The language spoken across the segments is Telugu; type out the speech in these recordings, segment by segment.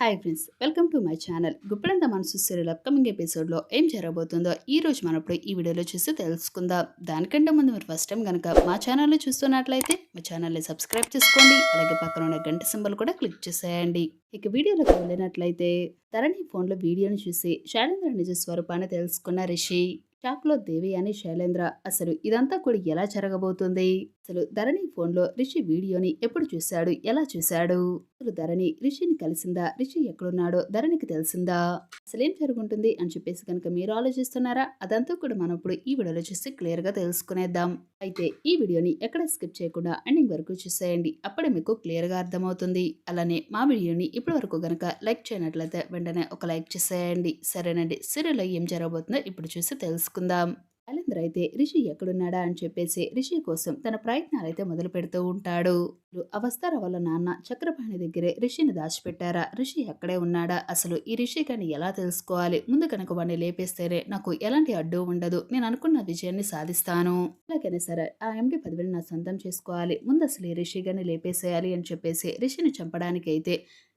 Hi friends welcome to my channel. Guppedantha Manasu serial upcoming ఎపిసోడ్లో ఏం జరగబోతుందో ఈ రోజు మనం ఇప్పుడు ఈ వీడియోలో చూసి తెలుసుకుందాం. దానికంటే ముందు మీరు ఫస్ట్ టైం కనుక మా ఛానల్లో చూస్తున్నట్లయితే మా ఛానల్ని సబ్స్క్రైబ్ చేసుకోండి అలాగే పక్కన ఉన్న గంట సింబల్ కూడా క్లిక్ చేసేయండి. ఇక వీడియోలోకి వెళ్ళినట్లయితే ధరణి ఫోన్లో వీడియోని చూసి శైలేంద్ర నిజ స్వరూపాన్ని తెలుసుకున్న రిషి షాక్లో దేవి అని శైలేంద్ర అసలు ఇదంతా కూడా ఎలా జరగబోతుంది? అసలు ధరణి ఫోన్లో రిషి వీడియోని ఎప్పుడు చూశాడు? ఎలా చూశాడు? అసలు ధరణి రిషిని కలిసిందా? రిషి ఎక్కడున్నాడో ధరణికి తెలిసిందా? అసలు ఏం జరుగుంటుంది? అని చెప్పేసి కనుక మీరు ఆలోచిస్తున్నారా? అదంతా కూడా మనం ఇప్పుడు ఈ వీడియోలో చూసి క్లియర్గా తెలుసుకునేద్దాం. అయితే ఈ వీడియోని ఎక్కడ స్కిప్ చేయకుండా ఎండింగ్ వరకు చూసేయండి. అప్పుడే మీకు క్లియర్గా అర్థమవుతుంది. అలానే మా వీడియోని ఇప్పటి వరకు గనక లైక్ చేయనట్లయితే వెంటనే ఒక లైక్ చేసేయండి. సరేనండి. సీరియల్లో ఏం జరగబోతుందో ఇప్పుడు చూసి తెలుసుకుందాం. శైలేంద్ర అయితే రిషి ఎక్కడున్నాడా? అని చెప్పేసి రిషి కోసం తన ప్రయత్నాలు అయితే మొదలు పెడుతూ ఉంటాడు. అవస్థల వాళ్ళ నాన్న చక్రపాణి దగ్గరే రిషిని దాచిపెట్టారా? రిషి ఎక్కడే ఉన్నాడా? అసలు ఈ రిషి కానీ ఎలా తెలుసుకోవాలి? ముందు కనుక వాడిని లేపేస్తేనే నాకు ఎలాంటి అడ్డు ఉండదు. నేను అనుకున్న విజయాన్ని సాధిస్తాను. అలాగైనా సరే ఆ ఎండి పదవిని నా సొంతం చేసుకోవాలి. ముందు అసలు ఈ రిషి గాని లేపేసేయాలి అని చెప్పేసి రిషిని చంపడానికి అయితే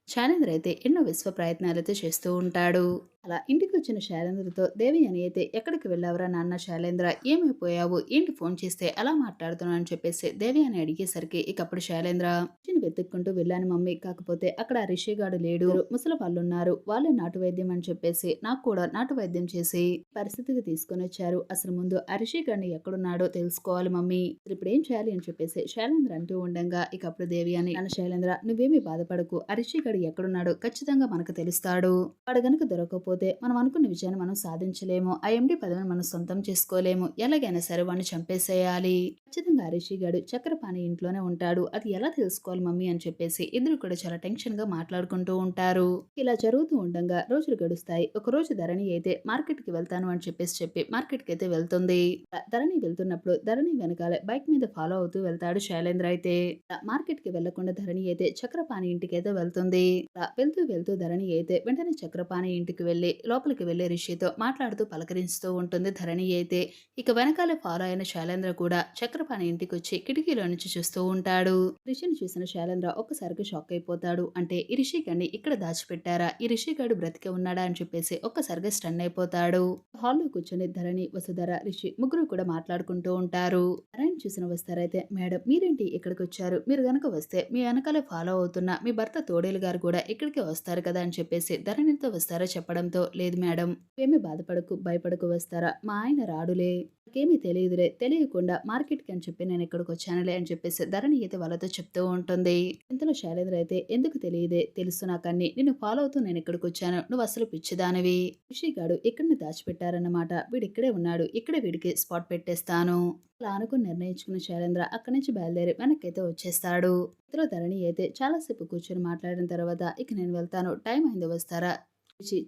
శైలేంద్ర అయితే ఎన్నో విశ్వ ప్రయత్నాలైతే చేస్తూ ఉంటాడు. అలా ఇంటికి వచ్చిన శైలేంద్రతో దేవి అని అయితే ఎక్కడికి వెళ్ళావరా నాన్న శైలేంద్ర? ఏమైపోయావు ఏంటి ఫోన్ చేస్తే అలా మాట్లాడుతున్నావు? అని చెప్పేసి దేవి అని అడిగేసరికి ఇకప్పుడు శైలేంద్ర రిషిని వెతుక్కుంటూ వెళ్ళాను మమ్మీ. కాకపోతే అక్కడ రిషిగాడు లేడు. ముసలి వాళ్ళు ఉన్నారు వాళ్ళే నాటు వైద్యం అని చెప్పేసి నాకు కూడా నాటు వైద్యం చేసి పరిస్థితికి తీసుకొని వచ్చారు. అసలు ముందు ఆ రిషిగాడిని ఎక్కడున్నాడో తెలుసుకోవాలి మమ్మీ. ఇప్పుడు ఏం చేయాలి? అని చెప్పేసి శైలేంద్ర అంటూ ఉండగా ఇకప్పుడు దేవి అని అన్న శైలేంద్ర నువ్వేమీ బాధపడకు. ఆ రిషిగాడు ఎక్కడున్నాడో ఖచ్చితంగా మనకు తెలుస్తాడు. వాడు గనుక లేకపోతే మనం అనుకున్న విజయాన్ని మనం సాధించలేము. ఆ ఎండి పదవిని మనం సొంతం చేసుకోలేము. ఎలాగైనా సరే వాడిని చంపేసేయాలి. ఖచ్చితంగా హరీషి గారు చక్రపాణి ఇంట్లోనే ఉంటాడు. అది ఎలా తెలుసుకోవాలి మమ్మీ అని చెప్పేసి ఇద్దరు కూడా చాలా టెన్షన్గా మాట్లాడుకుంటూ ఉంటారు. ఇలా జరుగుతూ ఉండగా రోజులు గడుస్తాయి. ఒక రోజు ధరణి అయితే మార్కెట్కి వెళ్తాను అని చెప్పేసి చెప్పి మార్కెట్కి అయితే వెళ్తుంది. ధరణి వెళ్తున్నప్పుడు ధరణి వెనకాల బైక్ మీద ఫాలో అవుతూ వెళ్తాడు శైలేంద్ర అయితే. మార్కెట్కి వెళ్ళకుండా ధరణి అయితే చక్రపాణి ఇంటికి అయితే వెళ్తుంది. వెళ్తూ వెళ్తూ ధరణి అయితే వెంటనే చక్రపాణి ఇంటికి వెళ్ళి లోపలికి వెళ్ళే రిషితో మాట్లాడుతూ పలకరిస్తూ ఉంటుంది ధరణి అయితే. ఇక వెనకాల ఫాలో అయిన శైలేంద్ర కూడా చక్రపాణి ఇంటికి వచ్చి కిటికీలో నుంచి చూస్తూ ఉంటాడు. రిషిని చూసిన శైలేంద్ర ఒక్కసారిగా షాక్ అయిపోతాడు. అంటే ఈ రిషిగాడిని ఇక్కడ దాచిపెట్టారా? ఈ రిషిగాడు బ్రతికే ఉన్నాడా? అని చెప్పేసి ఒక్కసారిగా స్టన్ అయిపోతాడు. హాల్లో కూర్చొని ధరణి వసుధర రిషి ముగ్గురు కూడా మాట్లాడుకుంటూ ఉంటారు. ధరణి చూసిన వస్తారైతే మేడం మీరేంటి ఇక్కడికి వచ్చారు మీరు గనక వస్తే మీ వెనకాల ఫాలో అవుతున్న మీ భర్త తోడేలు గారు కూడా ఇక్కడికి వస్తారు కదా? అని చెప్పేసి ధరణితో వస్తారా చెప్పడంతో లేదు మేడం ఏమి బాధపడకు భయపడకు వస్తారా? మా ఆయన రాడులే. నాకేమీ తెలియదులే. తెలియకుండా మార్కెట్కి అని చెప్పి నేను ఇక్కడికి వచ్చానులే అని చెప్పేసి ధరణి అయితే వాళ్ళతో చెప్తూ ఉంటుంది. ఇంతలో శైలేంద్ర అయితే ఎందుకు తెలియదే? తెలుసు నాకన్ని నిన్ను ఫాలో అవుతూ నేను ఇక్కడికి వచ్చాను? నువ్వు అసలు పిచ్చిదానివి. రిషిగాడు ఇక్కడిని దాచిపెట్టారన్నమాట. వీడు ఇక్కడే ఉన్నాడు. ఇక్కడే వీడికి స్పాట్ పెట్టేస్తాను. అలా అనుకుని నిర్ణయించుకున్న శైలేంద్ర అక్కడి నుంచి బయలుదేరి వెనక్కైతే వచ్చేస్తాడు. ఇంతలో ధరణి అయితే చాలాసేపు కూర్చొని మాట్లాడిన తర్వాత ఇక నేను వెళ్తాను. టైం అయింది వస్తారా?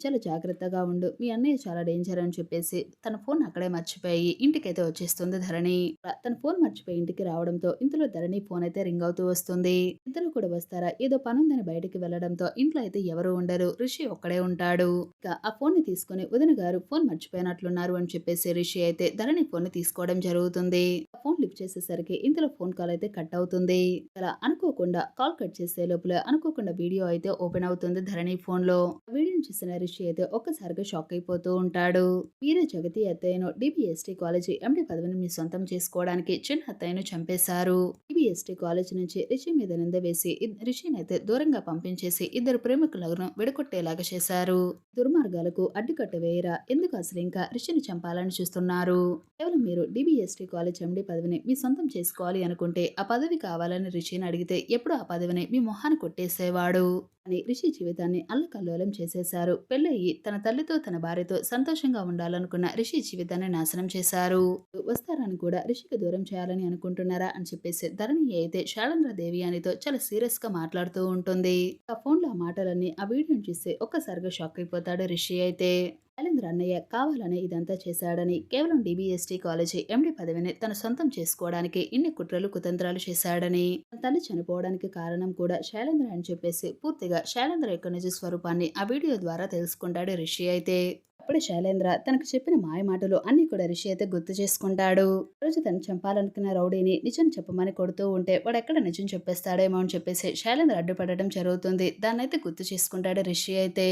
చాలా జాగ్రత్తగా ఉండు. మీ అన్నయ్య చాలా డేంజర్ అని చెప్పేసి తన ఫోన్ అక్కడే మర్చిపోయి ఇంటికైతే వచ్చేస్తుంది ధరణి. తన ఫోన్ మర్చిపోయి ఇంటికి రావడంతో ఇంతలో ధరణి ఫోన్ అయితే రింగ్ అవుతూ వస్తుంది. ఇద్దరు కూడా వస్తారా? ఏదో పనుందని బయటికి వెళ్ళడంతో ఇంట్లో అయితే ఎవరు ఉండరు. రిషి ఒక్కడే ఉంటాడు. ఇక ఆ ఫోన్ని తీసుకుని వదిన గారు ఫోన్ మర్చిపోయినట్లున్నారు అని చెప్పేసి రిషి అయితే ధరణి ఫోన్ని తీసుకోవడం జరుగుతుంది. ఆ ఫోన్ లిఫ్ట్ చేసేసరికి ఇంతలో ఫోన్ కాల్ అయితే కట్ అవుతుంది. అలా అనుకోకుండా కాల్ కట్ చేసే లోపల అనుకోకుండా వీడియో అయితే ఓపెన్ అవుతుంది ధరణి ఫోన్లో. వీడియోని చూసిన రిషి అయితే ఒక్కసారిగా షాక్ అయిపోతూ ఉంటాడు. వీరే జగతి అత్తయ్యను డిబిఎస్టీ కాలేజీ ఎండి పదవిని మీ సొంతం చేసుకోవడానికి చిన్న అత్తయ్యను చంపేశారు. డిబిఎస్టీ కాలేజ్ నుంచి రిషి మీద నింద వేసి రిషిని అయితే దూరంగా పంపించేసి ఇద్దరు ప్రేమికులను విడగొట్టేలాగా చేశారు. దుర్మార్గాలకు అడ్డుకట్ట వేయరా ఎందుకు అసలు ఇంకా రిషిని చంపాలని చూస్తున్నారు? కేవలం మీరు డిబిఎస్టీ కాలేజ్ ఎండి పదవిని మీ సొంతం చేసుకోవాలి అనుకుంటే ఆ పదవి కావాలని రిషిని అడిగితే ఎప్పుడు ఆ పదవిని మీ మొహాన్ని కొట్టేసేవాడు? అని రిషి జీవితాన్ని అల్లకల్లోలం చేసేశారు. పెళ్ళయి తన తల్లితో తన భార్యతో సంతోషంగా ఉండాలనుకున్న రిషి జీవితాన్ని నాశనం చేశారు. వస్తారని కూడా రిషికి దూరం చేయాలని అనుకుంటున్నారా అని చెప్పేసి ధరణి అయితే శాలంద్ర దేవి అనితో చాలా సీరియస్గా మాట్లాడుతూ ఉంటుంది. ఆ ఫోన్లో ఆ మాటలన్నీ ఆ వీడియోని చూస్తే ఒక్కసారిగా షాక్ అయిపోతాడు రిషి అయితే. శైలేంద్ర అన్నయ్య కావాలని ఇదంతా చేశాడని కేవలం డిబిఎస్టీ కాలేజీ ఎండి పదవిని తన సొంతం చేసుకోవడానికి ఇన్ని కుట్రలు కుతంత్రాలు చేశాడని. తల్లి చనిపోవడానికి కారణం కూడా శైలేంద్ర అని చెప్పేసి పూర్తిగా శైలేంద్ర యొక్క నిజ స్వరూపాన్ని ఆ వీడియో ద్వారా తెలుసుకుంటాడు రిషి అయితే. అప్పుడు శైలేంద్ర తనకు చెప్పిన మాయ మాటలు అన్ని కూడా రిషి అయితే గుర్తు చేసుకుంటాడు. రోజు తను చంపాలనుకున్న రౌడీని నిజం చెప్పమని కొడుతూ ఉంటే వాడు ఎక్కడ నిజం చెప్పేస్తాడేమో అని చెప్పేసి శైలేంద్ర అడ్డుపడడం జరుగుతుంది. దాన్ని అయితే గుర్తు చేసుకుంటాడు రిషి అయితే.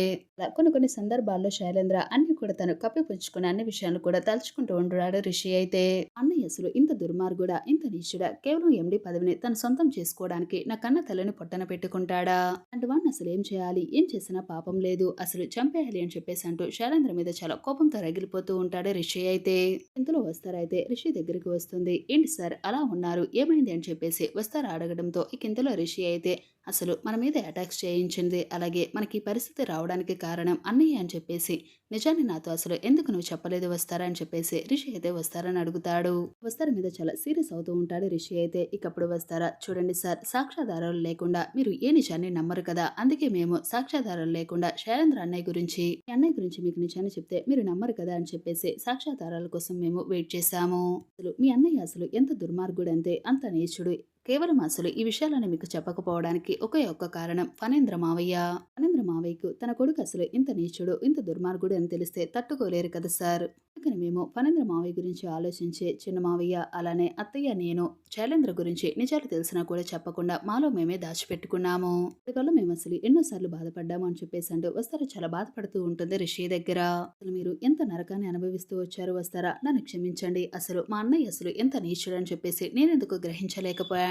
కొన్ని కొన్ని సందర్భాల్లో శైలేంద్ర అన్ని కూడా తను కప్పిపుచ్చుకునే అన్ని విషయాలు కూడా తలుచుకుంటూ ఉంటున్నాడు రిషి అయితే. అన్నయ్య అసలు ఇంత దుర్మార్గుడా ఇంత నీచుడా కేవలం ఎండి పదవిని తన సొంతం చేసుకోవడానికి నా కన్న తల్లిని పొట్టన పెట్టుకుంటాడా? అంటే వాడిని అసలు ఏం చేయాలి? ఏం చేసినా పాపం లేదు. అసలు చంపేయాలి అని చెప్పేసి అంటూ శైలేంద్ర మీద చాలా కోపంతో రగిలిపోతూ ఉంటాడు. రిషి అయితే ఇంతలో వస్తారైతే రిషి దగ్గరికి వస్తుంది. ఏంటి సార్? అలా ఉన్నారు. ఏమైంది? అని చెప్పేసి వస్తారా అడగడంతో ఇక ఇంతలో రిషి అయితే అసలు మన మీద అటాక్స్ చేయించింది. అలాగే మనకి ఈ పరిస్థితి రావడానికి కారణం అన్నయ్య అని చెప్పేసి నిజాన్ని నాతో అసలు ఎందుకు నువ్వు చెప్పలేదు వస్తారా అని చెప్పేసి రిషి అయితే వస్తారని అడుగుతాడు. వస్తార మీద చాలా సీరియస్ అవుతూ ఉంటాడు రిషి అయితే. ఇకప్పుడు వస్తారా? చూడండి సార్ సాక్ష్యాధారాలు లేకుండా మీరు ఏ నిజాన్ని నమ్మరు కదా? అందుకే మేము సాక్ష్యాధారాలు లేకుండా శైలేంద్ర అన్నయ్య గురించి మీ అన్నయ్య గురించి మీకు నిజాన్ని చెప్తే మీరు నమ్మరు కదా అని చెప్పేసి సాక్ష్యాధారాల కోసం మేము వెయిట్ చేశాము. అసలు మీ అన్నయ్య అసలు ఎంత దుర్మార్గుడు అంతే అంత నీచుడు. కేవలం అసలు ఈ విషయాలను మీకు చెప్పకపోవడానికి ఒకే ఒక్క కారణం ఫణేంద్ర మావయ్య. ఫణేంద్ర మావయ్యకు తన కొడుకు అసలు ఇంత నీచుడు ఇంత దుర్మార్గుడు అని తెలిస్తే తట్టుకోలేరు కదా సార్. అందుకని మేము ఫణేంద్ర మావయ్య గురించి ఆలోచించే చిన్న మావయ్య అలానే అత్తయ్య నేను శైలేంద్ర గురించి నిజాలు తెలిసినా కూడా చెప్పకుండా మాలో మేమే దాచిపెట్టుకున్నాము. అందువల్ల మేము అసలు ఎన్నోసార్లు బాధపడ్డాము అని చెప్పేసి అంటూ వస్తారా? చాలా బాధపడుతూ ఉంటుంది రిషి దగ్గర. అసలు మీరు ఎంత నరకాన్ని అనుభవిస్తూ వచ్చారు వస్తారా? నన్ను క్షమించండి. అసలు మా అన్నయ్య అసలు ఎంత నీచుడు అని చెప్పేసి నేనెందుకు గ్రహించలేకపోయాను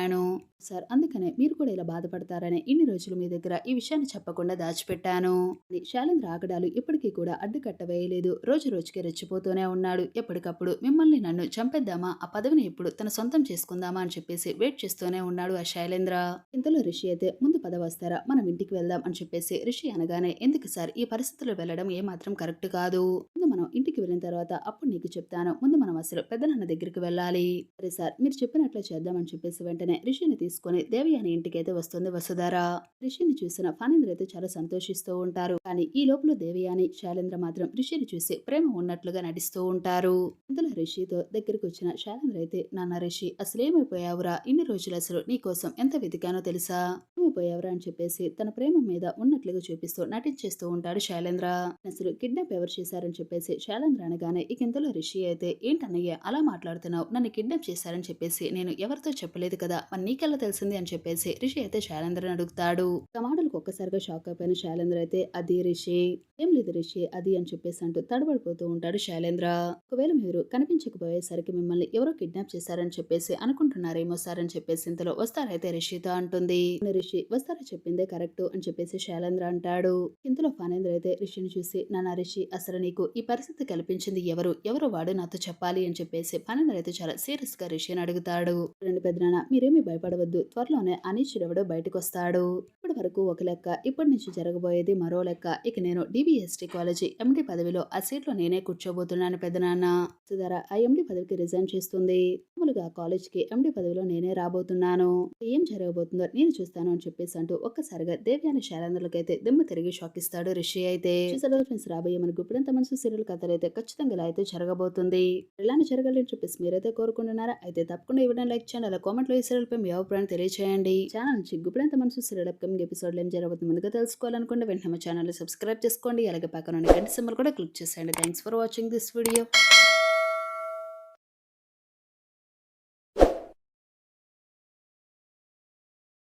సార్ అందుకనే మీరు కూడా ఇలా బాధపడతారని ఇన్ని రోజులు మీ దగ్గర ఈ విషయాన్ని చెప్పకుండా దాచిపెట్టాను. అని శాలేంద్ర ఆగడాలు ఇప్పటికీ కూడా అడ్డుకట్ట వేయలేదు. రోజు రోజుకి రెచ్చిపోతూనే ఉన్నాడు. ఎప్పటికప్పుడు మిమ్మల్ని నన్ను చంపేద్దామా? ఆ పదవిని ఇప్పుడు తన సొంతం చేసుకుందామా? అని చెప్పేసి వెయిట్ చేస్తూనే ఉన్నాడు ఆ శైలేంద్ర. ఇంతలో రిషి అయితే ముందు పదవి వస్తారా? మనం ఇంటికి వెళ్దాం అని చెప్పేసి రిషి అనగానే ఎందుకు సార్? ఈ పరిస్థితుల్లో వెళ్ళడం ఏమాత్రం కరెక్ట్ కాదు. ముందు మనం ఇంటికి వెళ్ళిన తర్వాత అప్పుడు నీకు చెప్తాను. ముందు మనం అసలు పెద్దనాన్న దగ్గరికి వెళ్ళాలి. సరే సార్ మీరు చెప్పినట్లు చేద్దామని చెప్పేసి వెంటనే రిషిని తీసుకొని దేవయాని ఇంటికి అయితే వస్తుంది వసుధారా. రిషిని చూసిన ఫణేంద్ర అయితే చాలా సంతోషిస్తూ ఉంటారు. కానీ ఈ లోపల దేవయాని శైలేంద్ర మాత్రం రిషిని చూసి ప్రేమ ఉన్నట్లుగా నటిస్తూ ఉంటారు. ఇందులో రిషితో దగ్గరికి వచ్చిన శైలేంద్ర అయితే నాన్న రిషి అసలేమైపోయావురా? ఇన్ని రోజులు అసలు నీ కోసం ఎంత వెతికానో తెలుసా? ఏమైపోయావురా? అని చెప్పేసి తన ప్రేమ మీద ఉన్నట్లుగా చూపిస్తూ నటించేస్తూ ఉంటాడు శైలేంద్ర. అసలు కిడ్నాప్ ఎవరు చేశారని చెప్పేసి శైలేంద్ర అనగానే ఇక ఇంతలో రిషి అయితే ఏంటన్నయ్య అలా మాట్లాడుతున్నావు? నన్ను కిడ్నాప్ చేశారని చెప్పేసి నేను ఎవరితో చెప్పలేదు కదా? మరి నీకెలా తెలిసింది అని చెప్పేసి రిషి అయితే శైలేంద్రని అడుగుతాడు. ఆ ఒక్కసారిగా షాక్ అయిపోయిన శైలేంద్ర అయితే అది రిషి ఏం లేదు రిషి అది అని చెప్పేసి అంటూ తడబడిపోతూ ఉంటాడు శైలేంద్ర. ఒకవేళ మీరు కనిపించకపోయేసరికి మిమ్మల్ని ఎవరో కిడ్నాప్ చేశారని చెప్పేసి అనుకుంటున్నారేమో సార్ అని చెప్పేసి ఇంతలో వస్తారైతే రిషితో అంటుంది. రిషి వస్తారా చెప్పిందే కరెక్ట్ అని చెప్పేసి శైలేంద్ర అంటాడు. ఇంతలో ఫణేంద్ర అయితే రిషిని చూసి నానా రిషి అసలు నీకు ఈ పరిస్థితి కల్పించింది ఎవరు? ఎవరు వాడు నాతో చెప్పాలి అని చెప్పేసి ఫణేంద్ర అయితే చాలా సీరియస్గా రిషిని అడుగుతాడు. రెండు పెద్దనాన్న ఏమీ భయపడవద్దు. త్వరలోనే అనీశ్వరుడు బయటకు వస్తాడు ఇప్పటి వరకు ఒక లెక్క ఇప్పటి నుంచి జరగబోయేది మరో లెక్క. ఇక నేను డిబిఎస్టీ కాలేజీ ఎండి పదవిలో ఆ సీట్లో నేనే కూర్చోబోతున్నాను పెద్దనాన్న సుధార ఆ ఎండి పదవికి రిజైన్ చేస్తుంది. మామూలుగా ఆ కాలేజ్కి ఎండి పదవిలో నేనే రాబోతున్నాను. ఏం జరగబోతుందో నేను చూస్తాను అని చెప్పేసి అంటూ ఒక్కసారిగా దేవ్యాని శైలేంద్రలకైతే దిమ్మ తిరిగి షాక్ ఇస్తాడు రిషి అయితే. ఫ్రెండ్స్ రాబోయే మనకు ఇప్పుడంత మనసు సీరియల్ కథలు అయితే ఖచ్చితంగా ఇలా అయితే జరగబోతుంది. ఇలానే జరగాలని చెప్పేసి మీరైతే కోరుకుంటున్నారా? అయితే తప్పకుండా ఇవ్వడం లైక్ చేయండి. అలా కామెంట్లో ఈ సీరియల్ మీ అభిప్రాయం తెలియచేయండి. ఛానల్ నుంచి మనసు సీరియల్ అప్కమింగ్ ఎపిసోడ్లో ఏం జరగబోతుంది ముందుగా తెలుసుకోవాలనుకుంటే వెంటనే మా ఛానల్ సబ్స్క్రైబ్ చేసుకోండి అలాగే పక్కన గంట సింబల్ కూడా క్లిక్ చేసేయండి. Thanks for watching this video.